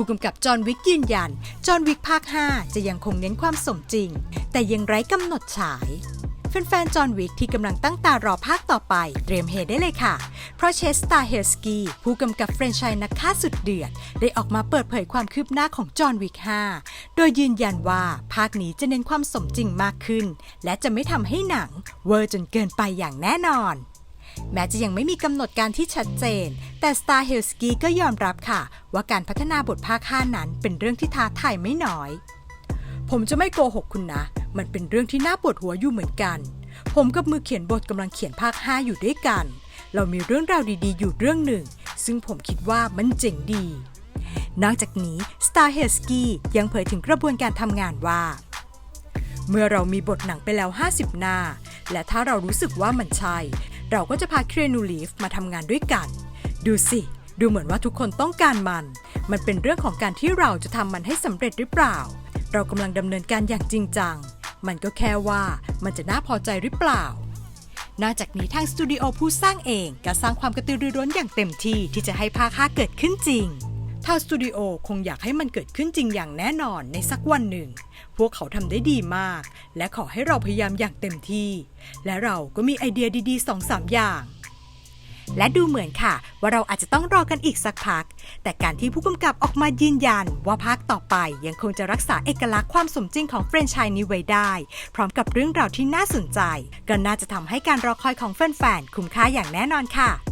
ผู้กำกับจอห์นวิกยืนยัน จอห์นวิกภาค 5 จะยังคงเน้นความสมจริง แต่ยังไร้กำหนดฉายแฟนๆ จอห์นวิกที่กำลังตั้งตารอภาคต่อไป เตรียมเฮได้เลยค่ะ เพราะเชสตาเฮลสกีผู้กำกับเฟรนไชส์นักฆ่าสุดเดือด ได้ออกมาเปิดเผยความคืบหน้าของจอห์นวิก 5 โดยยืนยันว่าภาคนี้จะเน้นความสมจริงมากขึ้น และจะไม่ทำให้หนัง เวอร์จนเกินไปอย่างแน่นอน แม้จะยังไม่มีกำหนดการที่ชัดเจน แต่ Star h e l s k y ก็ยอมรับค่ะ ว่าการพัฒนาบทภาค5นั้นเป็นเรื่องที่ท้าทายไม่น้อย ผมจะไม่โกหกคุณนะ มันเป็นเรื่องที่น่าปวดหัวอยู่เหมือนกัน ผมกับมือเขียนบทกำลังเขียนภาค 5 อยู่ด้วยกัน เรามีเรื่องราวดีๆ อยู่เรื่องหนึ่ง ซึ่งผมคิดว่ามันเจ๋งดี นอกจากนี้ Star h e l s k y ยังเผยถึงกระบวนการทำงานว่า เมื่อเรามีบทหนังไปแล้ว 50 หน้า และถ้าเรารู้สึกว่ามันใช่ เราก็จะพาเครนูลีฟมาทำงานด้วยกัน ดูสิ ดูเหมือนว่าทุกคนต้องการมัน มันเป็นเรื่องของการที่เราจะทำมันให้สำเร็จหรือเปล่า เรากำลังดำเนินการอย่างจริงจัง มันก็แค่ว่ามันจะน่าพอใจหรือเปล่านอกจากนี้ทางสตูดิโอผู้สร้างเองก็สร้างความกระตือรือร้นอย่างเต็มที่ที่จะให้ภาค5เกิดขึ้นจริง ทางสตูดิโอคงอยากให้มันเกิดขึ้นจริงอย่างแน่นอนในสักวันหนึ่ง พวกเขาทำได้ดีมาก และขอให้เราพยายามอย่างเต็มที่ และเราก็มีไอเดียดีๆสองสามอย่าง และดูเหมือนค่ะ ว่าเราอาจจะต้องรอกันอีกสักพัก แต่การที่ผู้กำกับออกมายืนยัน ว่าภาคต่อไปยังคงจะรักษาเอกลักษณ์ความสมจริงของแฟรนไชส์นี้ไว้ได้ พร้อมกับเรื่องราวที่น่าสนใจ ก็น่าจะทำให้การรอคอยของแฟนๆคุ้มค่าอย่างแน่นอนค่ะ